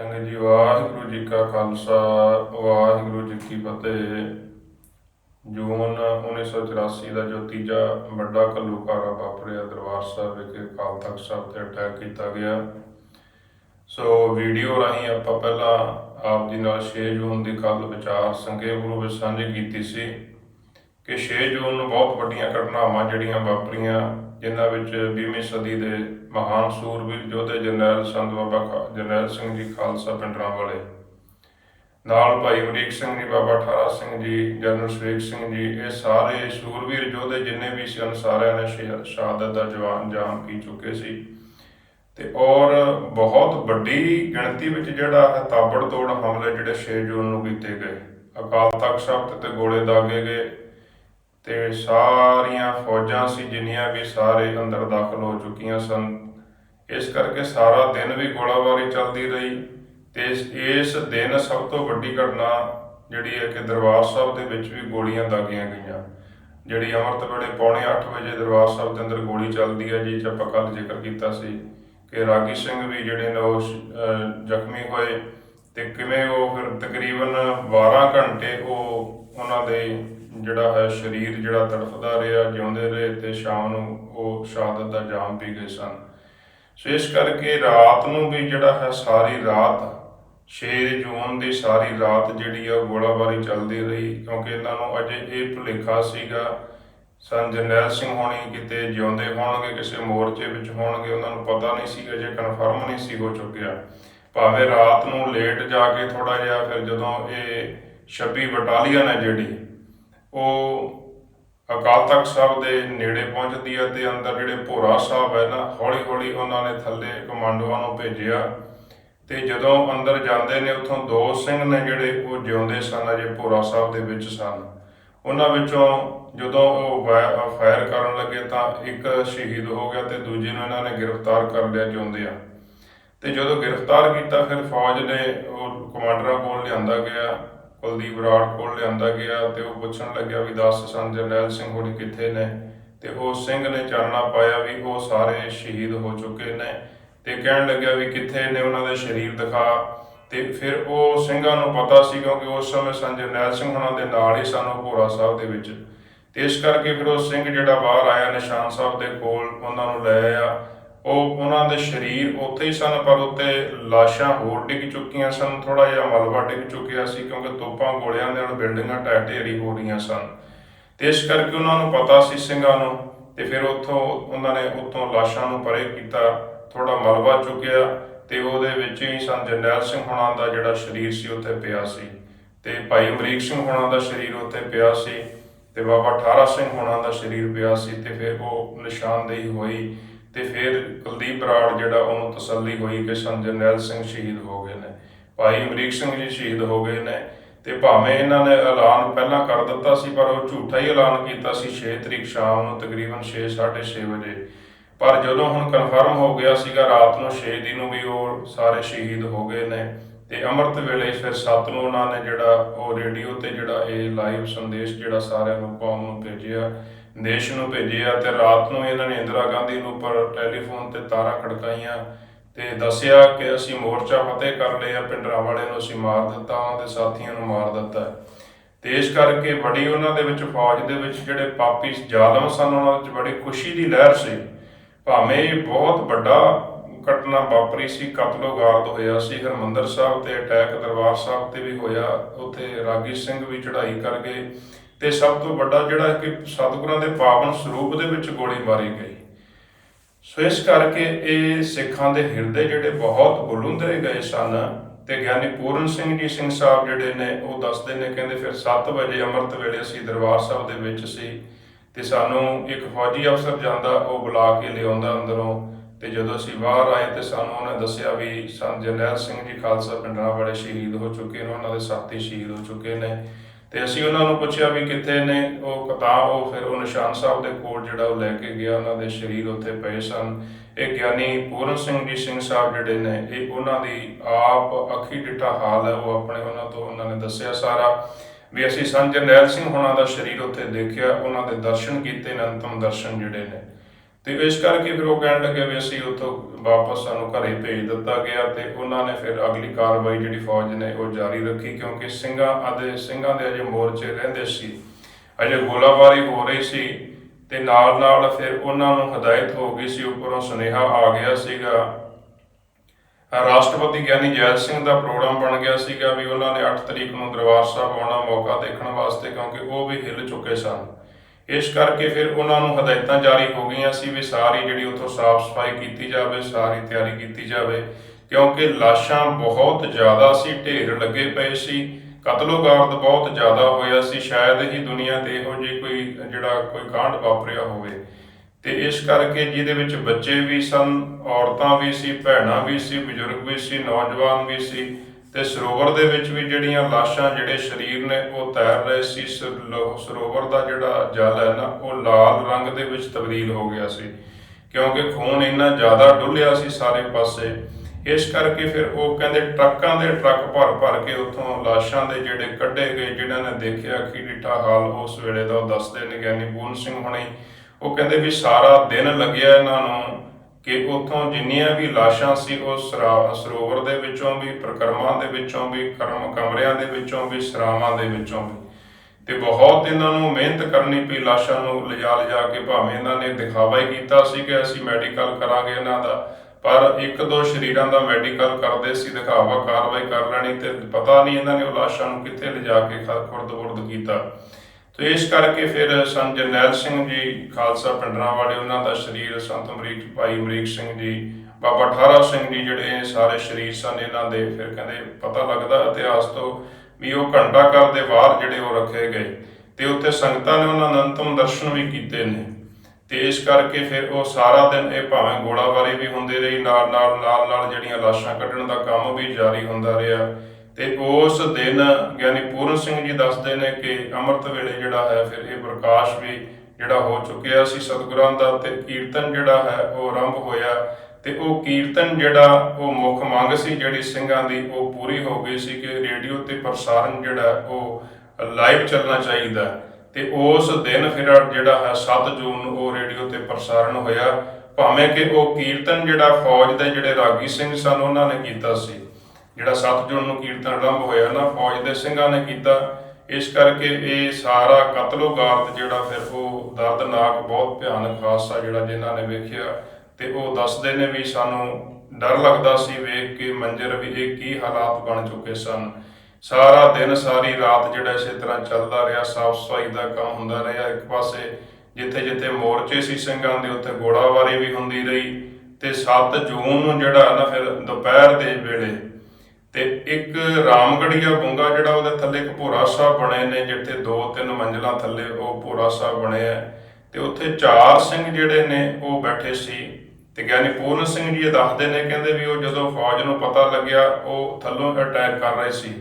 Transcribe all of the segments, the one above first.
ਸੰਗਤ ਜੀ, ਵਾਹਿਗੁਰੂ ਜੀ ਕਾ ਖਾਲਸਾ, ਵਾਹਿਗੁਰੂ ਜੀ ਕੀ ਫਤਿਹ। ਜੂਨ 1984 ਦਾ ਜੋ ਤੀਜਾ ਵੱਡਾ ਘੱਲੂਘਾਰਾ ਵਾਪਰਿਆ ਦਰਬਾਰ ਸਾਹਿਬ ਵਿਖੇ, ਅਕਾਲ ਤਖਤ ਸਾਹਿਬ ਤੇ ਅਟੈਕ ਕੀਤਾ ਗਿਆ। ਸੋ ਵੀਡੀਓ ਰਾਹੀਂ ਆਪਾਂ ਪਹਿਲਾਂ ਆਪ ਜੀ ਨਾਲ 6 ਜੂਨ ਦੀ ਕੱਲ ਵਿਚਾਰ ਸੰਖੇਪ ਰੂਪ ਵਿੱਚ ਸਾਂਝੀ ਕੀਤੀ ਸੀ ਕਿ 6 ਜੂਨ ਨੂੰ ਬਹੁਤ ਵੱਡੀਆਂ ਘਟਨਾਵਾਂ ਜਿਹੜੀਆਂ ਵਾਪਰੀਆਂ ਜਿਨ੍ਹਾਂ ਵਿੱਚ 20ਵੀਂ ਸਦੀ ਦੇ ਮਹਾਨ ਸੂਰਬੀਰ ਯੋਧੇ ਜਰਨੈਲ ਸੰਤ ਬਾਬਾ ਖਾ- ਜਰਨੈਲ ਸਿੰਘ ਜੀ ਖਾਲਸਾ ਪਿੰਡਰਾਂ ਵਾਲੇ। ਨਾਲ ਭਾਈ ਅਮਰੀਕ ਸਿੰਘ ਜੀ, ਬਾਬਾ ਠਾਰਾ ਸਿੰਘ ਜੀ, ਜਨਰਲ ਸਵੇਗ ਸਿੰਘ ਜੀ, ਇਹ ਸਾਰੇ ਸੂਰਬੀਰ ਯੋਧੇ ਜਿੰਨੇ ਵੀ ਸਨ ਸਾਰਿਆਂ ਨੇ ਸ਼ਹਾ- ਸ਼ਹਾਦਤ ਦਾ ਜਵਾਨ ਜਾਮ ਪੀ ਚੁੱਕੇ ਸੀ। ਤੇ ਔਰ ਬਹੁਤ ਵੱਡੀ ਗਿਣਤੀ ਵਿੱਚ ਜਿਹੜਾ ਹੈ ਤਾਬੜਤੋੜ ਹਮਲੇ ਜਿਹੜੇ 6 ਜੂਨ ਨੂੰ ਕੀਤੇ ਗਏ। ਅਕਾਲ ਤਖਤ ਸਾਹਿਬ ਤੇ ਗੋਲੇ ਦਾਗੇ ਗਏ। ਤੇ ਸਾਰੀਆਂ ਫੌਜਾਂ ਸੀ ਜਿੰਨੀਆਂ ਵੀ ਸਾਰੇ ਅੰਦਰ ਦਾਖਲ ਹੋ ਚੁੱਕੀਆਂ ਸਨ। ਇਸ ਕਰਕੇ ਸਾਰਾ ਦਿਨ ਵੀ ਗੋਲਾਬਾਰੀ ਚੱਲਦੀ ਰਹੀ ਤੇ ਇਸ ਦਿਨ ਸਭ ਤੋਂ ਵੱਡੀ ਘਟਨਾ ਜਿਹੜੀ ਹੈ ਕਿ ਦਰਬਾਰ ਸਾਹਿਬ ਦੇ ਵਿੱਚ ਵੀ ਗੋਲੀਆਂ ਦਾਗੀਆਂ ਗਈਆਂ। ਜਿਹੜੀ ਅੰਮ੍ਰਿਤ ਵੇਲੇ ਪੌਣੇ 8 ਵਜੇ ਦਰਬਾਰ ਸਾਹਿਬ ਦੇ ਅੰਦਰ ਗੋਲੀ ਚੱਲਦੀ ਹੈ ਜੀ ਜਿਹ ਆਪਾਂ ਕੱਲ ਜ਼ਿਕਰ ਕੀਤਾ ਸੀ ਕਿ ਰਾਗੀ ਸਿੰਘ ਵੀ ਜਿਹੜੇ ਨੇ ਉਹ ਜ਼ਖਮੀ ਹੋਏ ਤੇ ਕਿਵੇਂ ਉਹ ਫਿਰ ਤਕਰੀਬਨ 12 ਘੰਟੇ ਉਹ ਉਹਨਾਂ ਦੇ ਜਿਹੜਾ ਹੈ ਸਰੀਰ ਜਿਹੜਾ ਤੜਫਦਾ ਰਿਹਾ, ਜਿਉਂਦੇ ਰਹੇ ਤੇ ਸ਼ਾਮ ਨੂੰ ਉਹ ਸ਼ਹਾਦਤ ਦਾ ਜਾਮ ਪੀ ਗਏ ਸਨ। ਸੋ ਇਸ ਕਰਕੇ ਰਾਤ ਨੂੰ ਵੀ ਜਿਹੜਾ ਹੈ ਸਾਰੀ ਰਾਤ 6 ਜੂਨ ਦੀ ਸਾਰੀ ਰਾਤ ਜਿਹੜੀ ਆ ਉਹ ਗੋਲਾਬਾਰੀ ਚੱਲਦੀ ਰਹੀ, ਕਿਉਂਕਿ ਇਹਨਾਂ ਨੂੰ ਅਜੇ ਇਹ ਭੁਲੇਖਾ ਸੀਗਾ, ਸਨ ਜਰਨੈਲ ਸਿੰਘ ਹੋਣੀ ਕਿਤੇ ਜਿਉਂਦੇ ਹੋਣਗੇ, ਕਿਸੇ ਮੋਰਚੇ ਵਿੱਚ ਹੋਣਗੇ, ਉਹਨਾਂ ਨੂੰ ਪਤਾ ਨਹੀਂ ਸੀਗਾ ਜੇ ਕਨਫਰਮ ਨਹੀਂ ਸੀ ਹੋ ਚੁੱਕਿਆ। ਭਾਵੇਂ ਰਾਤ ਨੂੰ ਲੇਟ ਜਾ ਕੇ ਥੋੜਾ ਜਿਹਾ, ਫਿਰ ਜਦੋਂ ਇਹ 26 ਬਟਾਲੀਅਨ ਹੈ ਜਿਹੜੀ ਉਹ ਅਕਾਲ ਤਖਤ ਸਾਹਿਬ ਦੇ ਨੇੜੇ ਪਹੁੰਚਦੀ ਹੈ ਤੇ ਅੰਦਰ ਜਿਹੜੇ ਭੋਰਾ ਸਾਹਿਬ ਹੈ ਨਾ ਹੌਲੀ ਹੌਲੀ ਉਹਨਾਂ ਨੇ ਥੱਲੇ ਕਮਾਂਡੋਆਂ ਨੂੰ ਭੇਜਿਆ। ਤੇ ਜਦੋਂ ਅੰਦਰ ਜਾਂਦੇ ਨੇ, ਉੱਥੋਂ ਦੋ ਸਿੰਘ ਨੇ ਜਿਹੜੇ ਉਹ ਜਿਉਂਦੇ ਸਨ, ਅਜੇ ਭੋਰਾ ਸਾਹਿਬ ਦੇ ਵਿੱਚ ਸਨ। ਉਹਨਾਂ ਵਿੱਚੋਂ ਜਦੋਂ ਉਹ ਵਾ- ਫਾਇਰ ਕਰਨ ਲੱਗੇ ਤਾਂ ਇੱਕ ਸ਼ਹੀਦ ਹੋ ਗਿਆ ਤੇ ਦੂਜੇ ਨੂੰ ਇਹਨਾਂ ਨੇ ਗ੍ਰਿਫਤਾਰ ਕਰ ਲਿਆ ਜਿਉਂਦੇ ਆ ਤੇ ਜਦੋਂ ਗ੍ਰਿਫਤਾਰ ਕੀਤਾ, ਫਿਰ ਫੌਜ ਨੇ ਉਹ ਕਮਾਂਡਰਾਂ ਕੋਲ ਲਿਆਂਦਾ ਗਿਆ। ਕੁਲਦੀਪ ਬਰਾੜ ਕੋਲ ਲਿਆਂਦਾ ਗਿਆ ਤੇ ਉਹ ਪੁੱਛਣ ਲੱਗਿਆ ਵੀ ਦੱਸ ਸੰ ਜਰਨੈਲ ਸਿੰਘ ਹੋਣੀ ਕਿੱਥੇ ਨੇ? ਤੇ ਉਹ ਸਿੰਘ ਨੇ ਚਾਨਣਾ ਪਾਇਆ ਵੀ ਉਹ ਸਾਰੇ ਸ਼ਹੀਦ ਹੋ ਚੁੱਕੇ ਨੇ ਤੇ ਕਹਿਣ ਲੱਗਿਆ ਵੀ ਕਿੱਥੇ ਨੇ ਉਹਨਾਂ ਦੇ ਸ਼ਰੀਰ ਦਿਖਾ। ਤੇ ਫਿਰ ਉਹ ਸਿੰਘਾਂ ਨੂੰ ਪਤਾ ਸੀ ਕਿਉਂਕਿ ਉਸ ਸਮੇਂ ਸੰ ਜਰਨੈਲ ਸਿੰਘ ਉਹਨਾਂ ਦੇ ਨਾਲ ਹੀ ਸਾਨੂੰ ਭੋਰਾ ਸਾਹਿਬ ਦੇ ਵਿੱਚ। ਤੇ ਇਸ ਕਰਕੇ ਫਿਰ ਉਹ ਸਿੰਘ ਜਿਹੜਾ ਬਾਹਰ ਆਇਆ ਨਿਸ਼ਾਨ ਸਾਹਿਬ ਦੇ ਕੋਲ ਉਹਨਾਂ ਨੂੰ ਲੈ ਆਇਆ। ਉਹ ਉਹਨਾਂ ਦੇ ਸਰੀਰ ਉੱਥੇ ਹੀ ਸਨ, ਪਰ ਉੱਤੇ ਲਾਸ਼ਾਂ ਹੋਰ ਡਿੱਗ ਚੁੱਕੀਆਂ ਸਨ ਥੋੜਾ ਜਿਹਾ ਮਲਬਾ ਡਿੱਗ ਚੁੱਕਿਆ ਸੀ, ਕਿਉਂਕਿ ਤੋਪਾਂ ਗੋਲਿਆਂ ਦੇ ਨਾਲ ਬਿਲਡਿੰਗਾਂ ਢਹਿ ਢੇਰੀ ਹੋ ਰਹੀਆਂ ਸਨ। ਤੇ ਇਸ ਕਰਕੇ ਉਹਨਾਂ ਨੂੰ ਪਤਾ ਸੀ ਸਿੰਘਾਂ ਨੂੰ, ਤੇ ਫਿਰ ਉੱਥੋਂ ਉਹਨਾਂ ਨੇ ਉੱਥੋਂ ਲਾਸ਼ਾਂ ਨੂੰ ਪਰੇ ਕੀਤਾ ਥੋੜਾ ਮਲਬਾ ਚੁੱਕਿਆ, ਤੇ ਉਹਦੇ ਵਿੱਚ ਹੀ ਸਨ ਜਰਨੈਲ ਸਿੰਘ ਹੁਣਾਂ ਦਾ ਜਿਹੜਾ ਸਰੀਰ ਸੀ, ਉੱਥੇ ਪਿਆ ਸੀ। ਤੇ ਭਾਈ ਅਮਰੀਕ ਸਿੰਘ ਹੁਣਾਂ ਦਾ ਸਰੀਰ ਉੱਥੇ ਪਿਆ ਸੀ, ਤੇ ਬਾਬਾ ਠਾਰਾ ਸਿੰਘ ਹੁਣਾਂ ਦਾ ਸਰੀਰ ਪਿਆ ਸੀ, ਤੇ ਫਿਰ ਉਹ ਨਿਸ਼ਾਨਦੇਹੀ ਹੋਈ। ਤੇ ਫਿਰ ਕੁਲਦੀਪ ਬਰਾੜ ਜਿਹੜਾ ਉਹਨੂੰ ਤਸੱਲੀ ਹੋਈ ਕਿ ਸਨ ਸਿੰਘ ਸ਼ਹੀਦ ਹੋ ਗਏ ਨੇ। ਭਾਈ ਅਮਰੀਕ ਸਿੰਘ ਜੀ ਸ਼ਹੀਦ ਹੋ ਗਏ ਨੇ ਤੇ ਭਾਵੇਂ ਇਹਨਾਂ ਨੇ ਐਲਾਨ ਪਹਿਲਾਂ ਕਰ ਦਿੱਤਾ ਸੀ, ਪਰ ਉਹ ਝੂਠਾ ਹੀ ਐਲਾਨ ਕੀਤਾ ਸੀ 6 ਤਰੀਕ ਸ਼ਾਮ ਨੂੰ ਤਕਰੀਬਨ 6:30 ਵਜੇ। ਪਰ ਜਦੋਂ ਹੁਣ ਕਨਫਰਮ ਹੋ ਗਿਆ ਸੀਗਾ ਰਾਤ ਨੂੰ 6 ਦੀ ਨੂੰ ਵੀ ਉਹ ਸਾਰੇ ਸ਼ਹੀਦ ਹੋ ਗਏ ਨੇ ਤੇ ਅੰਮ੍ਰਿਤ ਵੇਲੇ ਫਿਰ ਸੱਤ ਨੂੰ ਉਹਨਾਂ ਨੇ ਜਿਹੜਾ ਉਹ ਰੇਡੀਓ ਤੇ ਜਿਹੜਾ ਇਹ ਲਾਈਵ ਸੰਦੇਸ਼ ਜਿਹੜਾ ਸਾਰਿਆਂ ਨੂੰ ਕੌਮ ਨੂੰ ਭੇਜਿਆ ਦੇਸ਼ ਨੂੰ ਭੇਜਿਆ ਤੇ ਰਾਤ ਨੂੰ ਇਹਨਾਂ ਨੇ ਇੰਦਰਾ ਗਾਂਧੀ ਨੂੰ ਉੱਪਰ ਟੈਲੀਫੋਨ ਤੇ ਤਾਰਾਂ ਖੜਕਾਈਆਂ ਤੇ ਦੱਸਿਆ ਕਿ ਅਸੀਂ ਮੋਰਚਾ ਫਤਿਹ ਕਰ ਲਿਆ, ਪਿੰਡਰਾਂ ਵਾਲੇ ਨੂੰ ਅਸੀਂ ਮਾਰ ਦਿੱਤਾ, ਉਹਨਾਂ ਦੇ ਸਾਥੀਆਂ ਨੂੰ ਮਾਰ ਦਿੱਤਾ। ਤੇ ਇਸ ਕਰਕੇ ਬੜੀ ਉਹਨਾਂ ਦੇ ਵਿੱਚ ਫੌਜ ਦੇ ਵਿੱਚ ਜਿਹੜੇ ਪਾਪੀ ਜ਼ਾਲਮ ਸਨ, ਉਹਨਾਂ ਵਿੱਚ ਬੜੀ ਖੁਸ਼ੀ ਦੀ ਲਹਿਰ ਸੀ। ਭਾਵੇਂ ਇਹ ਬਹੁਤ ਵੱਡਾ ਘਟਨਾ ਵਾਪਰੀ ਸੀ ਕਤਲੋਗਾਰਦ ਹੋਇਆ ਸੀ, ਹਰਮੰਦਰ ਸਾਹਿਬ ਤੇ ਅਟੈਕ ਦਰਬਾਰ ਸਾਹਿਬ ਤੇ ਵੀ ਹੋਇਆ, ਉੱਥੇ ਰਾਗੀ ਸਿੰਘ ਵੀ ਚੜ੍ਹਾਈ ਕਰ ਗਏ। ਤੇ ਸਭ ਤੋਂ ਵੱਡਾ ਜਿਹੜਾ ਕਿ ਸਤਿਗੁਰਾਂ ਦੇ ਪਾਵਨ ਸਰੂਪ ਦੇ ਵਿੱਚ ਗੋਲੀ ਮਾਰੀ ਗਈ। ਸੋ ਇਸ ਕਰਕੇ ਇਹ ਸਿੱਖਾਂ ਦੇ ਹਿਰਦੇ ਜਿਹੜੇ ਬਹੁਤ ਬੁਲੰਦਰੇ ਗਏ ਸਨ ਤੇ ਗਿਆਨੀ ਪੂਰਨ ਸਿੰਘ ਜੀ ਸਿੰਘ ਸਾਹਿਬ ਜਿਹੜੇ ਨੇ ਉਹ ਦੱਸਦੇ ਨੇ, ਕਹਿੰਦੇ ਫਿਰ 7 ਵਜੇ ਅੰਮ੍ਰਿਤ ਵੇਲੇ ਅਸੀਂ ਦਰਬਾਰ ਸਾਹਿਬ ਦੇ ਵਿੱਚ ਸੀ ਤੇ ਸਾਨੂੰ ਇੱਕ ਫੌਜੀ ਅਫਸਰ ਜਾਂਦਾ, ਉਹ ਬੁਲਾ ਕੇ ਲਿਆਉਂਦਾ ਅੰਦਰੋਂ ਤੇ ਜਦੋਂ ਅਸੀਂ ਬਾਹਰ ਆਏ ਤੇ ਸਾਨੂੰ ਉਹਨੇ ਦੱਸਿਆ ਵੀ ਸੰਤ ਜਰਨੈਲ ਸਿੰਘ ਜੀ ਖਾਲਸਾ ਪਿੰਡਰਾਂ ਵਾਲੇ ਸ਼ਹੀਦ ਹੋ ਚੁੱਕੇ ਨੇ, ਉਹਨਾਂ ਦੇ ਸਾਥੀ ਸ਼ਹੀਦ ਹੋ ਚੁੱਕੇ ਨੇ। ਤੇ ਅਸੀਂ ਉਹਨਾਂ ਨੂੰ ਪੁੱਛਿਆ ਵੀ ਕਿੱਥੇ ਨੇ, ਉਹ ਕਥਾ ਉਹ ਫਿਰ ਉਹ ਨਿਸ਼ਾਨ ਸਾਹਿਬ ਦੇ ਕੋਲ ਜਿਹੜਾ ਉਹ ਲੈ ਕੇ ਗਿਆ, ਉਹਨਾਂ ਦੇ ਸ਼ਰੀਰ ਉੱਥੇ ਪਏ ਸਨ। ਇਹ ਗਿਆਨੀ ਪੂਰਨ ਸਿੰਘ ਜੀ ਸਿੰਘ ਸਾਹਿਬ ਜਿਹੜੇ ਨੇ, ਇਹ ਉਹਨਾਂ ਦੀ ਆਪ ਅੱਖੀ ਡਿੱਠਾ ਹਾਲ ਹੈ, ਉਹ ਆਪਣੇ ਉਹਨਾਂ ਤੋਂ ਉਹਨਾਂ ਨੇ ਦੱਸਿਆ ਸਾਰਾ। ਵੀ ਅਸੀਂ ਸੰਤ ਜਰਨੈਲ ਸਿੰਘ ਹੁਣਾਂ ਦਾ ਸ਼ਰੀਰ ਉੱਥੇ ਦੇਖਿਆ, ਉਹਨਾਂ ਦੇ ਦਰਸ਼ਨ ਕੀਤੇ ਨੇ, ਅੰਤਮ ਦਰਸ਼ਨ ਜਿਹੜੇ ਨੇ। ਤੇ ਇਸ ਕਰਕੇ ਫਿਰ ਉਹ ਕਹਿਣ ਲੱਗੇ ਵੀ ਅਸੀਂ ਉੱਥੋਂ ਵਾਪਸ ਸਾਨੂੰ ਘਰੇ ਭੇਜ ਦਿੱਤਾ ਗਿਆ ਤੇ ਉਹਨਾਂ ਨੇ ਫਿਰ ਅਗਲੀ ਕਾਰਵਾਈ ਜਿਹੜੀ ਫੌਜ ਨੇ ਉਹ ਜਾਰੀ ਰੱਖੀ ਕਿਉਂਕਿ ਸਿੰਘਾਂ ਅਤੇ ਸਿੰਘਾਂ ਦੇ ਅਜੇ ਮੋਰਚੇ ਰਹਿੰਦੇ ਸੀ। ਅਜੇ ਗੋਲਾਬਾਰੀ ਹੋ ਰਹੀ ਸੀ ਤੇ ਨਾਲ ਨਾਲ ਫਿਰ ਉਹਨਾਂ ਨੂੰ ਹਦਾਇਤ ਹੋ ਗਈ ਸੀ, ਉੱਪਰੋਂ ਸੁਨੇਹਾ ਆ ਗਿਆ ਸੀਗਾ। ਰਾਸ਼ਟਰਪਤੀ ਗਿਆਨੀ ਜੈਲ ਸਿੰਘ ਦਾ ਪ੍ਰੋਗਰਾਮ ਬਣ ਗਿਆ ਸੀਗਾ ਵੀ ਉਹਨਾਂ ਨੇ 8 ਤਰੀਕ ਨੂੰ ਦਰਬਾਰ ਸਾਹਿਬ ਆਉਣਾ ਮੌਕਾ ਦੇਖਣ ਵਾਸਤੇ ਕਿਉਂਕਿ ਉਹ ਵੀ ਹਿੱਲ ਚੁੱਕੇ ਸਨ। ਇਸ ਕਰਕੇ ਫਿਰ ਉਹਨਾਂ ਨੂੰ ਹਦਾਇਤਾਂ ਜਾਰੀ ਹੋ ਗਈਆਂ ਸੀ ਵੀ ਸਾਰੀ ਜਿਹੜੀ ਉੱਥੋਂ ਸਾਫ਼ ਸਫ਼ਾਈ ਕੀਤੀ ਜਾਵੇ, ਸਾਰੀ ਤਿਆਰੀ ਕੀਤੀ ਜਾਵੇ, ਕਿਉਂਕਿ ਲਾਸ਼ਾਂ ਬਹੁਤ ਜ਼ਿਆਦਾ ਸੀ, ਢੇਰ ਲੱਗੇ ਪਏ ਸੀ, ਕਤਲੋਗਾਰਦ ਬਹੁਤ ਜ਼ਿਆਦਾ ਹੋਇਆ ਸੀ, ਸ਼ਾਇਦ ਹੀ ਦੁਨੀਆ ਤੇ ਇਹੋ ਜਿਹੀ ਕੋਈ ਜਿਹੜਾ ਕੋਈ ਕਾਂਡ ਵਾਪਰਿਆ ਹੋਵੇ। ਤੇ ਇਸ ਕਰਕੇ ਜਿਹਦੇ ਵਿੱਚ ਬੱਚੇ ਵੀ ਸਨ, ਔਰਤਾਂ ਵੀ ਸੀ, ਭੈਣਾਂ ਵੀ ਸੀ, ਬਜ਼ੁਰਗ ਵੀ ਸੀ, ਨੌਜਵਾਨ ਵੀ ਸੀ ਤੇ ਸਰੋਵਰ ਦੇ ਵਿੱਚ ਵੀ ਜਿਹੜੀਆਂ ਲਾਸ਼ਾਂ ਜਿਹੜੇ ਸਰੀਰ ਨੇ ਉਹ ਤੈਰ ਰਹੇ ਸੀ, ਸਰ- ਲੋ- ਸਰੋਵਰ ਦਾ ਜਿਹੜਾ ਜਲ ਹੈ ਨਾ, ਉਹ ਲਾਲ ਰੰਗ ਦੇ ਵਿੱਚ ਤਬਦੀਲ ਹੋ ਗਿਆ ਸੀ। ਕਿਉਂਕਿ ਖੂਨ ਇੰਨਾ ਜ਼ਿਆਦਾ ਡੁੱਲਿਆ ਸੀ ਸਾਰੇ ਪਾਸੇ, ਇਸ ਕਰਕੇ ਫਿਰ ਉਹ ਕਹਿੰਦੇ ਟਰੱਕਾਂ ਦੇ ਟਰੱਕ ਭਰ ਭਰ ਕੇ ਉੱਥੋਂ ਲਾਸ਼ਾਂ ਦੇ ਜਿਹੜੇ ਕੱਢੇ ਗਏ, ਜਿਨ੍ਹਾਂ ਨੇ ਦੇਖਿਆ ਕਿ ਡਿੱਠਾ ਹਾਲ ਉਸ ਵੇਲੇ ਦਾ ਉਹ ਦੱਸਦੇ ਨੇ ਗਿਆਨੀ ਪੂਰਨ ਸਿੰਘ ਹੁਣੇ, ਉਹ ਕਹਿੰਦੇ ਵੀ ਸਾਰਾ ਦਿਨ ਲੱਗਿਆ ਇਹਨਾਂ ਨੂੰ। ਕਿ ਉੱਥੋਂ ਜਿੰਨੀਆਂ ਵੀ ਲਾਸ਼ਾਂ ਸੀ, ਉਹ ਸਰੋਵਰ ਦੇ ਵਿੱਚੋਂ ਵੀ, ਪ੍ਰਕਰਮਾਂ ਦੇ ਵਿੱਚੋਂ ਵੀ, ਕਰਮ ਕਮਰਿਆਂ ਦੇ ਵਿੱਚੋਂ ਵੀ, ਸਰਾਵਾਂ ਦੇ ਵਿੱਚੋਂ ਵੀ। ਤੇ ਬਹੁਤ ਇਹਨਾਂ ਨੂੰ ਮਿਹਨਤ ਕਰਨੀ ਪਈ ਲਾਸ਼ਾਂ ਨੂੰ ਲਿਜਾ ਲਿਜਾ ਕੇ, ਭਾਵੇਂ ਇਹਨਾਂ ਨੇ ਦਿਖਾਵਾ ਹੀ ਕੀਤਾ ਸੀ ਕਿ ਅਸੀਂ ਮੈਡੀਕਲ ਕਰਾਂਗੇ ਇਹਨਾਂ ਦਾ, ਪਰ ਇੱਕ ਦੋ ਸ਼ਰੀਰਾਂ ਦਾ ਮੈਡੀਕਲ ਕਰਦੇ ਸੀ, ਦਿਖਾਵਾ ਕਾਰਵਾਈ ਕਰ ਲੈਣੀ ਤੇ ਪਤਾ ਨਹੀਂ ਇਹਨਾਂ ਨੇ ਉਹ ਲਾਸ਼ਾਂ ਨੂੰ ਕਿੱਥੇ ਲਿਜਾ ਕੇ ਖੁਰਦ-ਬੁਰਦ ਕੀਤਾ। ਤੇ ਇਸ ਕਰਕੇ ਫਿਰ ਸੰਤ ਜਰਨੈਲ ਸਿੰਘ ਜੀ, ਖਾਲਸਾ ਪਿੰਡਰਾਂ ਵਾਲੇ, ਉਹਨਾਂ ਦਾ ਸ਼ਰੀਰ ਸੰਤ ਅਮਰੀਕ, ਭਾਈ ਅਮਰੀਕ ਸਿੰਘ ਜੀ, ਬਾਬਾ ਠਾਰਾ ਸਿੰਘ ਜੀ ਜਿਹੜੇ ਸਾਰੇ ਸ਼ਰੀਰ ਸਨ, ਇਹਨਾਂ ਦੇ ਫਿਰ ਕਹਿੰਦੇ ਪਤਾ ਲੱਗਦਾ ਇਤਿਹਾਸ ਤੋਂ ਵੀ ਉਹ ਘੰਟਾ ਘਰ ਦੇ ਬਾਹਰ ਜਿਹੜੇ ਉਹ ਰੱਖੇ ਗਏ। ਤੇ ਉੱਥੇ ਸੰਗਤਾਂ ਨੇ ਉਹਨਾਂ ਦੇ ਅੰਤਮ ਦਰਸ਼ਨ ਵੀ ਕੀਤੇ ਨੇ। ਤੇ ਇਸ ਕਰਕੇ ਫਿਰ ਉਹ ਸਾਰਾ ਦਿਨ ਇਹ ਭਾਵੇਂ ਗੋਲਾਬਾਰੀ ਵੀ ਹੁੰਦੀ ਰਹੀ ਨਾਲ ਨਾਲ ਨਾਲ ਨਾਲ ਜਿਹੜੀਆਂ ਲਾਸ਼ਾਂ ਕੱਢਣ ਦਾ ਕੰਮ ਵੀ ਜਾਰੀ ਹੁੰਦਾ ਰਿਹਾ। ਤੇ ਉਸ ਦਿਨ ਗਿਆਨੀ ਪੂਰਨ ਸਿੰਘ ਜੀ ਦੱਸਦੇ ਨੇ ਕਿ ਅੰਮ੍ਰਿਤ ਵੇਲੇ ਜਿਹੜਾ ਹੈ ਫਿਰ ਇਹ ਪ੍ਰਕਾਸ਼ ਵੀ ਜਿਹੜਾ ਹੋ ਚੁੱਕਿਆ ਸੀ ਸਤਿਗੁਰਾਂ ਦਾ ਤੇ ਕੀਰਤਨ ਜਿਹੜਾ ਹੈ ਉਹ ਆਰੰਭ ਹੋਇਆ ਤੇ ਉਹ ਕੀਰਤਨ ਜਿਹੜਾ ਉਹ ਮੁੱਖ ਮੰਗ ਸੀ ਜਿਹੜੀ ਸਿੰਘਾਂ ਦੀ ਉਹ ਪੂਰੀ ਹੋ ਗਈ ਸੀ ਕਿ ਰੇਡੀਓ ਤੇ ਪ੍ਰਸਾਰਣ ਜਿਹੜਾ ਉਹ ਲਾਈਵ ਚੱਲਣਾ ਚਾਹੀਦਾ ਤੇ ਉਸ ਦਿਨ ਫਿਰ ਜਿਹੜਾ ਹੈ 7 ਜੂਨ ਨੂੰ ਉਹ ਰੇਡੀਓ ਤੇ ਪ੍ਰਸਾਰਣ ਹੋਇਆ। ਭਾਵੇਂ ਕਿ ਉਹ ਕੀਰਤਨ ਜਿਹੜਾ ਫੌਜ ਦੇ ਜਿਹੜੇ ਰਾਗੀ ਸਿੰਘ ਸਨ, ਉਹਨਾਂ ਨੇ ਕੀਤਾ ਸੀ। ਜਿਹੜਾ 7 ਜੂਨ ਨੂੰ ਕੀਰਤਨ ਆਰੰਭ ਹੋਇਆ ਨਾ, ਫੌਜ ਦੇ ਸਿੰਘਾਂ ਨੇ ਕੀਤਾ। ਇਸ ਕਰਕੇ ਇਹ ਸਾਰਾ ਕਤਲੋਗਾਰਤ ਜਿਹੜਾ ਫਿਰ ਉਹ ਦਰਦਨਾਕ, ਬਹੁਤ ਭਿਆਨਕ ਹਾਦਸਾ ਜਿਹੜਾ ਜਿਨ੍ਹਾਂ ਨੇ ਵੇਖਿਆ। ਤੇ ਉਹ ਦੱਸਦੇ ਨੇ ਵੀ ਸਾਨੂੰ ਡਰ ਲੱਗਦਾ ਸੀ ਵੇਖ ਕੇ ਮੰਜ਼ਰ ਵੀ ਇਹ ਕੀ ਹਾਲਾਤ ਬਣ ਚੁੱਕੇ ਸਨ। ਸਾਰਾ ਦਿਨ, ਸਾਰੀ ਰਾਤ ਜਿਹੜਾ ਇਸੇ ਤਰ੍ਹਾਂ ਚੱਲਦਾ ਰਿਹਾ, ਸਾਫ਼ ਸਫ਼ਾਈ ਦਾ ਕੰਮ ਹੁੰਦਾ ਰਿਹਾ। ਇੱਕ ਪਾਸੇ ਜਿੱਥੇ ਜਿੱਥੇ ਮੋਰਚੇ ਸੀ ਸਿੰਘਾਂ ਦੇ, ਉੱਥੇ ਗੋੜਾਵਾਰੀ ਵੀ ਹੁੰਦੀ ਰਹੀ। ਤੇ 7 ਜੂਨ ਨੂੰ ਜਿਹੜਾ ਨਾ ਫਿਰ ਦੁਪਹਿਰ ਦੇ ਵੇਲੇ ਤੇ ਇੱਕ ਰਾਮਗੜੀਆ ਬੁੰਗਾ ਜਿਹੜਾ ਉਹਦੇ ਥੱਲੇ ਇੱਕ ਭੋਰਾ ਸਾਹਿਬ ਬਣੇ ਨੇ, ਜਿੱਥੇ ਦੋ ਤਿੰਨ ਮੰਜ਼ਲਾਂ ਥੱਲੇ ਉਹ ਭੋਰਾ ਸਾਹਿਬ ਬਣਿਆ ਹੈ। ਤੇ ਉੱਥੇ ਚਾਰ ਸਿੰਘ ਜਿਹੜੇ ਨੇ, ਉਹ ਬੈਠੇ ਸੀ। ਤੇ ਗਿਆਨੀ ਪੂਰਨ ਸਿੰਘ ਜੀ ਇਹ ਦੱਸਦੇ ਨੇ, ਕਹਿੰਦੇ ਵੀ ਉਹ ਜਦੋਂ ਫੌਜ ਨੂੰ ਪਤਾ ਲੱਗਿਆ, ਉਹ ਥੱਲੋਂ ਅਟੈਕ ਕਰ ਰਹੇ ਸੀ।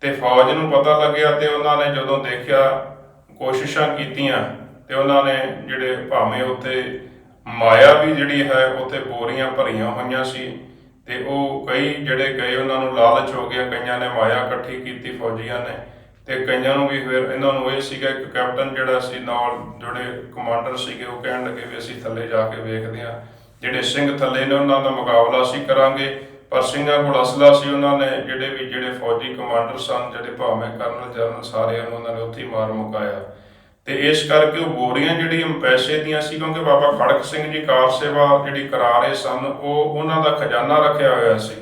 ਤੇ ਫੌਜ ਨੂੰ ਪਤਾ ਲੱਗਿਆ ਤੇ ਉਹਨਾਂ ਨੇ ਜਦੋਂ ਦੇਖਿਆ, ਕੋਸ਼ਿਸ਼ਾਂ ਕੀਤੀਆਂ, ਤੇ ਉਹਨਾਂ ਨੇ ਜਿਹੜੇ ਭਾਵੇਂ ਉੱਥੇ ਮਾਇਆ ਵੀ ਜਿਹੜੀ ਹੈ, ਉੱਥੇ ਬੋਰੀਆਂ ਭਰੀਆਂ ਹੋਈਆਂ ਸੀ। ਤੇ ਉਹ ਕਈ ਜਿਹੜੇ ਗਏ ਉਹਨਾਂ ਨੂੰ ਲਾਲਚ ਹੋ ਗਿਆ, ਕਈਆਂ ਨੇ ਮਾਇਆ ਇਕੱਠੀ ਕੀਤੀ ਫੌਜੀਆਂ ਨੇ ਤੇ ਕਈਆਂ ਨੂੰ ਵੀ ਫਿਰ ਇਹਨਾਂ ਨੂੰ ਇਹ ਸੀਗਾ ਕਿ ਕੈਪਟਨ ਜਿਹੜਾ ਸੀ ਨਾਲ ਜਿਹੜੇ ਕਮਾਂਡਰ ਸੀਗੇ ਉਹ ਕਹਿਣ ਲੱਗੇ ਵੀ ਅਸੀਂ ਥੱਲੇ ਜਾ ਕੇ ਵੇਖਦੇ ਹਾਂ। ਜਿਹੜੇ ਸਿੰਘ ਥੱਲੇ ਨੇ ਉਹਨਾਂ ਦਾ ਮੁਕਾਬਲਾ ਅਸੀਂ ਕਰਾਂਗੇ, ਪਰ ਸਿੰਘਾਂ ਕੋਲ ਅਸਲਾ ਸੀ ਉਹਨਾਂ ਨੇ ਜਿਹੜੇ ਵੀ ਜਿਹੜੇ ਫੌਜੀ ਕਮਾਂਡਰ ਸਨ, ਜਿਹੜੇ ਭਾਵੇਂ ਕਰਨਲ ਜਨਰਲ ਸਾਰਿਆਂ ਨੂੰ ਉਹਨਾਂ ਨੇ ਉੱਥੇ ਹੀ ਮਾਰ ਮੁਕਾਇਆ। ਤੇ ਇਸ ਕਰਕੇ ਉਹ ਬੋਰੀਆਂ ਜਿਹੜੀਆਂ ਪੈਸੇ ਦੀਆਂ ਸੀ, ਕਿਉਂਕਿ ਬਾਬਾ ਖੜਕ ਸਿੰਘ ਜੀ ਕਾਰ ਸੇਵਾ ਜਿਹੜੀ ਕਰਾ ਰਹੇ ਸਨ, ਉਹ ਉਹਨਾਂ ਦਾ ਖਜ਼ਾਨਾ ਰੱਖਿਆ ਹੋਇਆ ਸੀ।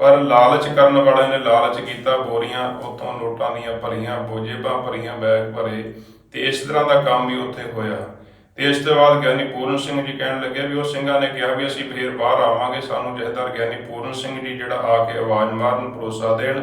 ਪਰ ਲਾਲਚ ਕਰਨ ਵਾਲਿਆਂ ਨੇ ਲਾਲਚ ਕੀਤਾ ਬੋਰੀਆਂ ਉੱਥੋਂ ਨੋਟਾਂ ਦੀਆਂ ਭਰੀਆਂ, ਬੋਜੇਬਾਂ ਭਰੀਆਂ, ਬੈਗ ਭਰੇ, ਤੇ ਇਸ ਤਰ੍ਹਾਂ ਦਾ ਕੰਮ ਵੀ ਉੱਥੇ ਹੋਇਆ। ਤੇ ਇਸ ਤੋਂ ਬਾਅਦ ਗਿਆਨੀ ਪੂਰਨ ਸਿੰਘ ਜੀ ਕਹਿਣ ਲੱਗੇ ਵੀ ਉਹ ਸਿੰਘਾਂ ਨੇ ਕਿਹਾ ਵੀ ਅਸੀਂ ਫੇਰ ਬਾਹਰ ਆਵਾਂਗੇ, ਸਾਨੂੰ ਜਥੇਦਾਰ ਗਿਆਨੀ ਪੂਰਨ ਸਿੰਘ ਜੀ ਜਿਹੜਾ ਆ ਕੇ ਆਵਾਜ਼ ਮਾਰਨ, ਭਰੋਸਾ ਦੇਣ।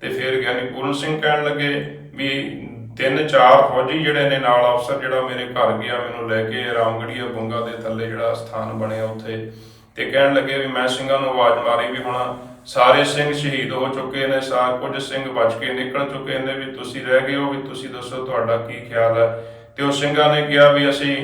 ਤੇ ਫਿਰ ਗਿਆਨੀ ਪੂਰਨ ਸਿੰਘ ਕਹਿਣ ਲੱਗੇ ਵੀ ਤਿੰਨ ਚਾਰ ਫੌਜੀ ਜਿਹੜੇ ਨੇ ਨਾਲ ਅਫਸਰ ਜਿਹੜਾ ਮੇਰੇ ਘਰ ਗਿਆ, ਮੈਨੂੰ ਲੈ ਕੇ ਰਾਮਗੜੀਆ ਬੁੰਗਾ ਦੇ ਥੱਲੇ ਜਿਹੜਾ ਸਥਾਨ ਬਣਿਆ ਉੱਥੇ ਤੇ ਕਹਿਣ ਲੱਗੇ ਵੀ ਮੈਂ ਸਿੰਘਾਂ ਨੂੰ ਆਵਾਜ਼ ਮਾਰੀ ਵੀ ਹੁਣ ਸਾਰੇ ਸਿੰਘ ਸ਼ਹੀਦ ਹੋ ਚੁੱਕੇ ਨੇ, ਸਾਰ ਕੁਝ ਸਿੰਘ ਬਚ ਕੇ ਨਿਕਲ ਚੁੱਕੇ ਨੇ ਵੀ ਤੁਸੀਂ ਰਹਿ ਗਏ ਹੋ, ਵੀ ਤੁਸੀਂ ਦੱਸੋ ਤੁਹਾਡਾ ਕੀ ਖਿਆਲ ਹੈ? ਤੇ ਉਹ ਸਿੰਘਾਂ ਨੇ ਕਿਹਾ ਵੀ ਅਸੀਂ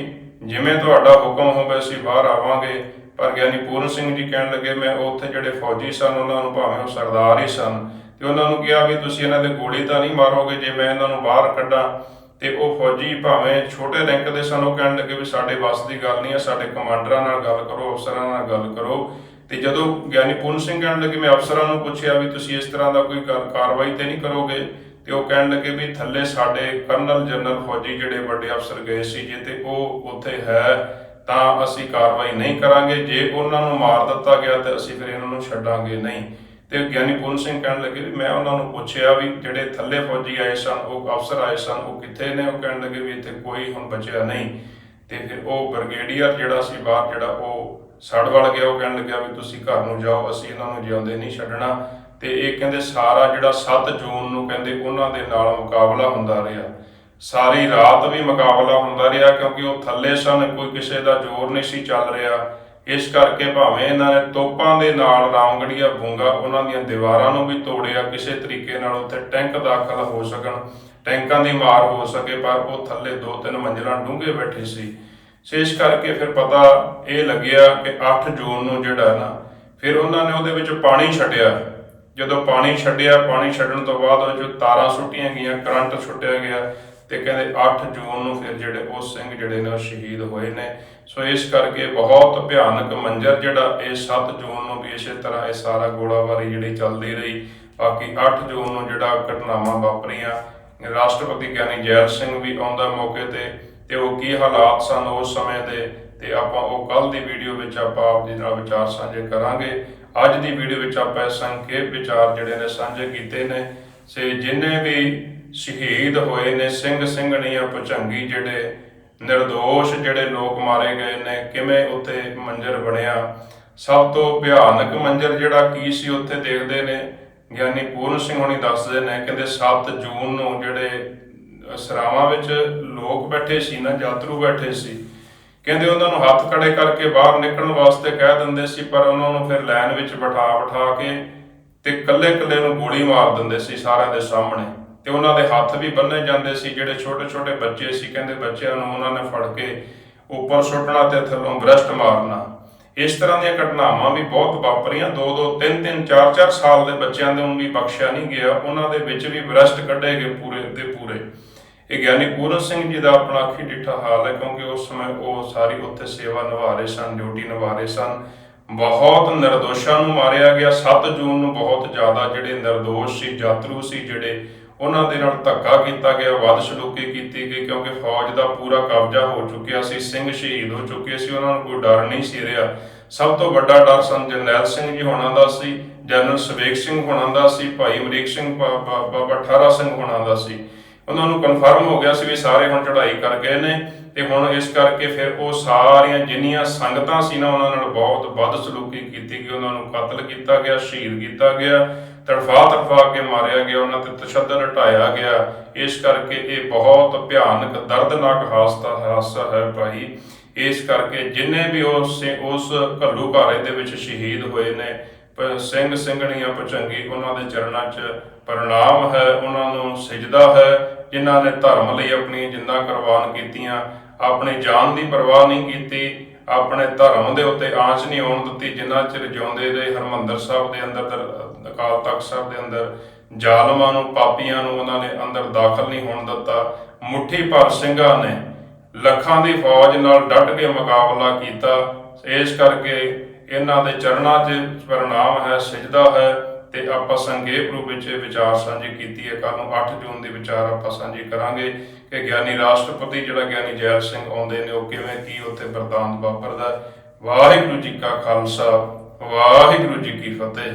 ਜਿਵੇਂ ਤੁਹਾਡਾ ਹੁਕਮ ਹੋਵੇ ਅਸੀਂ ਬਾਹਰ ਆਵਾਂਗੇ। ਪਰ ਗਿਆਨੀ ਪੂਰਨ ਸਿੰਘ ਜੀ ਕਹਿਣ ਲੱਗੇ, ਮੈਂ ਉੱਥੇ ਜਿਹੜੇ ਫੌਜੀ ਸਨ, ਉਹਨਾਂ ਨੂੰ ਭਾਵੇਂ ਉਹ ਸਰਦਾਰ ਹੀ ਸਨ। ਤੇ ਉਹਨਾਂ ਨੂੰ ਕਿਹਾ ਵੀ ਤੁਸੀਂ ਇਹਨਾਂ ਦੇ ਗੋਲੀ ਤਾਂ ਨਹੀਂ ਮਾਰੋਗੇ, ਜੇ ਮੈਂ ਇਹਨਾਂ ਨੂੰ ਬਾਹਰ ਕੱਢਾਂ ਤੇ ਉਹ ਫੌਜੀ ਭਾਵੇਂ ਛੋਟੇ ਰੈਂਕ ਦੇ ਸਨ, ਉਹ ਕਹਿਣ ਲੱਗੇ ਵੀ ਸਾਡੇ ਵੱਸ ਦੀ ਗੱਲ ਨਹੀਂ ਹੈ, ਸਾਡੇ ਕਮਾਂਡਰਾਂ ਨਾਲ ਗੱਲ ਕਰੋ, ਅਫਸਰਾਂ ਨਾਲ ਗੱਲ ਕਰੋ। ਤੇ ਜਦੋਂ ਗਿਆਨੀ ਪੂਰਨ ਸਿੰਘ ਕਹਿਣ ਲੱਗੇ, ਮੈਂ ਅਫਸਰਾਂ ਨੂੰ ਪੁੱਛਿਆ ਵੀ ਤੁਸੀਂ ਇਸ ਤਰ੍ਹਾਂ ਦਾ ਕੋਈ ਕਾਰ- ਕਾਰਵਾਈ ਤੇ ਨਹੀਂ ਕਰੋਗੇ? ਤੇ ਉਹ ਕਹਿਣ ਲੱਗੇ ਵੀ ਥੱਲੇ ਸਾਡੇ ਕਰਨਲ ਜਨਰਲ ਫੌਜੀ ਜਿਹੜੇ ਵੱਡੇ ਅਫਸਰ ਗਏ ਸੀ, ਜੇ ਤੇ ਉਹ ਉੱਥੇ ਹੈ, ਤਾਂ ਅਸੀਂ ਕਾਰਵਾਈ ਨਹੀਂ ਕਰਾਂਗੇ। ਜੇ ਉਹਨਾਂ ਨੂੰ ਮਾਰ ਦਿੱਤਾ ਗਿਆ ਤੇ ਅਸੀਂ ਫਿਰ ਇਹਨਾਂ ਨੂੰ ਛੱਡਾਂਗੇ ਨਹੀਂ। ਤੇ ਗਿਆਨੀ ਪੂਰਨ ਸਿੰਘ ਕਹਿਣ ਲੱਗੇ ਵੀ ਮੈਂ ਉਹਨਾਂ ਨੂੰ ਪੁੱਛਿਆ ਵੀ ਜਿਹੜੇ ਥੱਲੇ ਫੌਜੀ ਆਏ ਸਨ, ਉਹ ਅਫਸਰ ਆਏ ਸਨ, ਉਹ ਕਿੱਥੇ ਨੇ? ਉਹ ਕਹਿਣ ਲੱਗੇ ਵੀ ਇੱਥੇ ਕੋਈ ਹੁਣ ਬਚਿਆ ਨਹੀਂ। ਤੇ ਫਿਰ ਉਹ ਬ੍ਰਿਗੇਡੀਅਰ ਜਿਹੜਾ ਸੀ ਬਾਹਰ, ਜਿਹੜਾ ਉਹ ਸੜ ਵੜ ਗਿਆ, ਉਹ ਕਹਿਣ ਲੱਗਿਆ ਵੀ ਤੁਸੀਂ ਘਰ ਨੂੰ ਜਾਓ, ਅਸੀਂ ਇਹਨਾਂ ਨੂੰ ਜਿਉਂਦੇ ਨਹੀਂ ਛੱਡਣਾ। ਤੇ ਇਹ ਕਹਿੰਦੇ ਸਾਰਾ ਜਿਹੜਾ 7 ਜੂਨ ਨੂੰ ਕਹਿੰਦੇ ਉਹਨਾਂ ਦੇ ਨਾਲ ਮੁਕਾਬਲਾ ਹੁੰਦਾ ਰਿਹਾ। ਸਾਰੀ ਰਾਤ ਵੀ ਮੁਕਾਬਲਾ ਹੁੰਦਾ ਰਿਹਾ ਕਿਉਂਕਿ ਉਹ ਥੱਲੇ ਸਨ, ਕੋਈ ਕਿਸੇ ਦਾ ਜ਼ੋਰ ਨਹੀਂ ਸੀ ਚੱਲ ਰਿਹਾ। ਇਸ ਕਰਕੇ ਭਾਵੇਂ ਇਹਨਾਂ ਨੇ ਤੋਪਾਂ ਦੇ ਨਾਲ ਰਾਮਗੜੀਆ ਬੂੰਗਾ ਉਹਨਾਂ ਦੀਆਂ ਦੀਵਾਰਾਂ ਨੂੰ ਵੀ ਤੋੜਿਆ, ਕਿਸੇ ਤਰੀਕੇ ਨਾਲ ਉੱਥੇ ਟੈਂਕ ਦਾਖਲ ਹੋ ਸਕਣ, ਟੈਂਕਾਂ ਦੀ ਮਾਰ ਹੋ ਸਕੇ, ਪਰ ਉਹ ਥੱਲੇ ਦੋ ਤਿੰਨ ਮੰਜ਼ਲਾਂ ਡੂੰਘੇ ਬੈਠੇ ਸੀ। ਸੋ ਇਸ ਕਰਕੇ ਫਿਰ ਪਤਾ ਇਹ ਲੱਗਿਆ ਕਿ 8 ਜੂਨ ਨੂੰ ਜਿਹੜਾ ਨਾ, ਫਿਰ ਉਹਨਾਂ ਨੇ ਉਹਦੇ ਵਿੱਚ ਪਾਣੀ ਛੱਡਿਆ। ਜਦੋਂ ਪਾਣੀ ਛੱਡਿਆ, ਪਾਣੀ ਛੱਡਣ ਤੋਂ ਬਾਅਦ ਉਹ ਜੋ ਤਾਰਾਂ ਸੁੱਟੀਆਂ ਗਈਆਂ, ਕਰੰਟ ਛੁੱਟਿਆ ਗਿਆ ਤੇ ਕਹਿੰਦੇ 8 ਜੂਨ ਨੂੰ ਫਿਰ ਜਿਹੜੇ ਉਹ ਸਿੰਘ ਜਿਹੜੇ ਨੇ ਉਹ ਸ਼ਹੀਦ ਹੋਏ ਨੇ। ਸੋ ਇਸ ਕਰਕੇ ਬਹੁਤ ਭਿਆਨਕ ਮੰਜ਼ਰ ਜਿਹੜਾ ਇਹ 7 ਜੂਨ ਨੂੰ ਵੀ ਇਸੇ ਤਰ੍ਹਾਂ ਇਹ ਸਾਰਾ ਗੋਲਾਬਾਰੀ ਜਿਹੜੀ ਚੱਲਦੀ ਰਹੀ। ਬਾਕੀ 8 ਜੂਨ ਨੂੰ ਜਿਹੜਾ ਘਟਨਾਵਾਂ ਵਾਪਰੀਆਂ। ਰਾਸ਼ਟਰਪਤੀ ਗਿਆਨੀ ਜੈਲ ਸਿੰਘ ਵੀ ਆਉਂਦਾ ਮੌਕੇ ਤੇ ਤੇ ਉਹ ਕੀ ਹਾਲਾਤ ਸਨ ਉਸ ਸਮੇਂ ਦੇ ਤੇ ਆਪਾਂ ਉਹ ਕੱਲ ਦੀ ਵੀਡੀਓ ਵਿੱਚ ਆਪਾਂ ਆਪ ਜੀ ਨਾਲ ਵਿਚਾਰ ਸਾਂਝੇ ਕਰਾਂਗੇ। ਅੱਜ ਦੀ ਵੀਡੀਓ ਵਿੱਚ ਆਪਾਂ ਇਹ ਸੰਖੇਪ ਵਿਚਾਰ ਜਿਹੜੇ ਨੇ ਸਾਂਝੇ ਕੀਤੇ ਨੇ। ਸੇ ਜਿੰਨੇ ਵੀ ਸ਼ਹੀਦ ਹੋਏ ਨੇ, ਸਿੰਘ ਸਿੰਘਣੀਆਂ ਭੁਜੰਗੀ ਜਿਹੜੇ ਨਿਰਦੋਸ਼ ਜਿਹੜੇ ਲੋਕ ਮਾਰੇ ਗਏ ਨੇ, ਕਿਵੇਂ ਉੱਥੇ ਮੰਜ਼ਰ ਬਣਿਆ? ਸਭ ਤੋਂ ਭਿਆਨਕ ਮੰਜ਼ਰ ਜਿਹੜਾ ਕੀ ਸੀ ਉੱਥੇ ਦੇਖਦੇ ਨੇ। ਗਿਆਨੀ ਪੂਰਨ ਸਿੰਘ ਹੁਣੀ ਦੱਸਦੇ ਨੇ, ਕਹਿੰਦੇ 7 ਜੂਨ ਨੂੰ ਜਿਹੜੇ ਸਰਾਵਾਂ ਵਿੱਚ ਲੋਕ ਬੈਠੇ ਸੀ ਨਾ, ਯਾਤਰੂ ਬੈਠੇ ਸੀ। ਕਹਿੰਦੇ ਉਹਨਾਂ ਨੂੰ ਹੱਥ ਖੜੇ ਕਰਕੇ ਬਾਹਰ ਨਿਕਲਣ ਵਾਸਤੇ ਕਹਿ ਦਿੰਦੇ ਸੀ, ਪਰ ਉਹਨਾਂ ਨੂੰ ਫਿਰ ਲਾਈਨ ਵਿੱਚ ਬਿਠਾ ਬਿਠਾ ਕੇ ਤੇ ਕੱਲੇ ਕੱਲੇ ਨੂੰ ਗੋਲੀ ਮਾਰ ਦਿੰਦੇ ਸੀ ਸਾਰਿਆਂ ਦੇ ਸਾਹਮਣੇ। ਤੇ ਉਹਨਾਂ ਦੇ ਹੱਥ ਵੀ ਬੰਨੇ ਜਾਂਦੇ ਸੀ, ਜਿਹੜੇ ਛੋਟੇ ਛੋਟੇ ਬੱਚੇ ਸੀ, ਕਹਿੰਦੇ ਬੱਚਿਆਂ ਨੂੰ ਉਹਨਾਂ ਨੇ ਫੜ ਕੇ ਉੱਪਰ ਸੁੱਟਣਾ ਤੇ ਥੱਲੋਂ ਬ੍ਰਸ਼ਟ ਮਾਰਨਾ। ਇਸ ਤਰ੍ਹਾਂ ਦੀਆਂ ਘਟਨਾਵਾਂ ਵੀ ਬਹੁਤ ਵਾਪਰੀਆਂ। ਦੋ ਦੋ, ਤਿੰਨ ਤਿੰਨ, ਚਾਰ ਚਾਰ ਸਾਲ ਦੇ ਬੱਚਿਆਂ ਦੇ ਨੂੰ ਵੀ ਬਖਸ਼ਿਆ ਨਹੀਂ ਗਿਆ। ਉਹਨਾਂ ਦੇ ਵਿੱਚ ਵੀ ਬ੍ਰਸ਼ਟ ਕੱਢੇ ਗਏ ਪੂਰੇ ਤੇ ਪੂਰੇ। ਇਹ ਗਿਆਨੀ ਪੂਰਨ ਸਿੰਘ ਜੀ ਦਾ ਆਪਣਾ ਅੱਖੀ ਡਿੱਠਾ ਹਾਲ ਹੈ, ਕਿਉਂਕਿ ਉਸ ਸਮੇਂ ਉਹ ਸਾਰੀ ਉੱਥੇ ਸੇਵਾ ਨਿਭਾ ਰਹੇ ਸਨ, ਡਿਊਟੀ ਨਿਭਾ ਰਹੇ ਸਨ। ਬਹੁਤ ਨਿਰਦੋਸ਼ਾਂ ਨੂੰ ਮਾਰਿਆ ਗਿਆ। 7 ਜੂਨ ਨੂੰ ਬਹੁਤ ਜ਼ਿਆਦਾ ਜਿਹੜੇ ਨਿਰਦੋਸ਼ ਸੀ ਯਾਤਰੂ ਸੀ, ਜਿਹੜੇ ਉਹਨਾਂ ਦੇ ਨਾਲ ਧੱਕਾ ਕੀਤਾ ਗਿਆ ਵੱਧ ਸਲੂਕੀ ਕੀਤੀ ਗਈ ਕਿਉਂਕਿ ਫੌਜ ਦਾ ਪੂਰਾ ਕਬਜ਼ਾ ਹੋ ਚੁੱਕਿਆ ਸੀ, ਸਿੰਘ ਸ਼ਹੀਦ ਹੋ ਚੁੱਕੇ ਸੀ, ਉਹਨਾਂ ਨੂੰ ਕੋਈ ਡਰ ਨਹੀਂ ਸੀ ਰਿਹਾ। ਸਭ ਤੋਂ ਵੱਡਾ ਡਰ ਸਨ ਜਰਨੈਲ ਸਿੰਘ ਜੀ ਹੋਣਾ ਦਾ ਸੀ ਜਨਰਲ ਸਵੇਕ ਸਿੰਘ ਹੋਣਾ ਦਾ ਸੀ, ਭਾਈ ਅਮਰੀਕ ਸਿੰਘ, ਬਾ- ਬਾਬਾ ਠਾਰਾ ਸਿੰਘ ਹੋਣਾ ਦਾ ਸੀ। ਉਹਨਾਂ ਨੂੰ ਕਨਫਰਮ ਹੋ ਗਿਆ ਸੀ ਵੀ ਸਾਰੇ ਹੁਣ ਚੜ੍ਹਾਈ ਕਰ ਗਏ ਨੇ ਤੇ ਹੁਣ ਇਸ ਕਰਕੇ ਫਿਰ ਉਹ ਸਾਰੀਆਂ ਜਿੰਨੀਆਂ ਸੰਗਤਾਂ ਸੀ ਨਾ, ਉਹਨਾਂ ਨਾਲ ਬਹੁਤ ਵੱਧ ਸਲੂਕੀ ਕੀਤੀ ਗਈ, ਉਹਨਾਂ ਨੂੰ ਕਤਲ ਕੀਤਾ ਗਿਆ, ਸ਼ਹੀਦ ਕੀਤਾ ਗਿਆ। ਤੜਫਾ ਤੜਫਾ ਕੇ ਮਾਰਿਆ ਗਿਆ, ਉਹਨਾਂ ਤੇ ਤਸ਼ੱਦਦ ਹਟਾਇਆ ਗਿਆ। ਇਸ ਕਰਕੇ ਇਹ ਬਹੁਤ ਭਿਆਨਕ, ਦਰਦਨਾਕ ਹਾਦਸਾ ਹਾਦਸਾ ਹੈ ਭਾਈ। ਇਸ ਕਰਕੇ ਜਿੰਨੇ ਵੀ ਉਸ ਉਸ ਘੱਲੂ ਘਾਰੇ ਦੇ ਵਿੱਚ ਸ਼ਹੀਦ ਹੋਏ ਨੇ, ਪ- ਸਿੰਘ ਸਿੰਘਣੀਆਂ ਪਚੰਗੀ, ਉਹਨਾਂ ਦੇ ਚਰਨਾਂ 'ਚ ਪ੍ਰਣਾਮ ਹੈ, ਉਹਨਾਂ ਨੂੰ ਸਜਦਾ ਹੈ। ਜਿਨ੍ਹਾਂ ਨੇ ਧਰਮ ਲਈ ਆਪਣੀ ਜਿੰਦਾਂ ਕੁਰਬਾਨ ਕੀਤੀਆਂ, ਆਪਣੀ ਜਾਨ ਦੀ ਪਰਵਾਹ ਨਹੀਂ ਕੀਤੀ, ਆਪਣੇ ਧਰਮ ਦੇ ਉੱਤੇ ਆਂਚ ਨਹੀਂ ਆਉਣ ਦਿੱਤੀ, ਜਿੰਨਾ ਚਿਰ ਜਿਉਂਦੇ ਰਹੇ ਹਰਮੰਦਰ ਸਾਹਿਬ ਦੇ ਅੰਦਰ ਦਰ- ਅਕਾਲ ਤਖਤ ਸਾਹਿਬ ਦੇ ਅੰਦਰ ਜ਼ਾਲਮਾਂ ਨੂੰ, ਪਾਪੀਆਂ ਨੂੰ ਉਹਨਾਂ ਨੇ ਅੰਦਰ ਦਾਖਲ ਨਹੀਂ ਹੋਣ ਦਿੱਤਾ। ਮੁੱਠੀ ਭਰ ਸਿੰਘਾਂ ਨੇ ਲੱਖਾਂ ਦੀ ਫੌਜ ਨਾਲ ਡਟ ਕੇ ਮੁਕਾਬਲਾ ਕੀਤਾ। ਇਸ ਕਰਕੇ ਇਹਨਾਂ ਦੇ ਚਰਨਾਂ 'ਚ ਪ੍ਰਣਾਮ ਹੈ, ਸਜਦਾ ਹੈ ਤੇ ਆਪਾਂ ਸੰਖੇਪ ਰੂਪ ਵਿੱਚ ਇਹ ਵਿਚਾਰ ਸਾਂਝੀ ਕੀਤੀ ਹੈ। ਕੱਲ ਨੂੰ 8 ਜੂਨ ਦੇ ਵਿਚਾਰ ਆਪਾਂ ਸਾਂਝੇ ਕਰਾਂਗੇ ਕਿ ਗਿਆਨੀ ਰਾਸ਼ਟਰਪਤੀ ਜਿਹੜਾ ਗਿਆਨੀ ਜੈਲ ਸਿੰਘ ਆਉਂਦੇ ਨੇ, ਉਹ ਕਿਵੇਂ, ਕੀ ਉੱਥੇ ਵਰਦਾਨ ਵਾਪਰਦਾ ਵਾਹਿਗੁਰੂ ਜੀ ਕਾ ਖਾਲਸਾ, ਵਾਹਿਗੁਰੂ ਜੀ ਕੀ ਫਤਿਹ।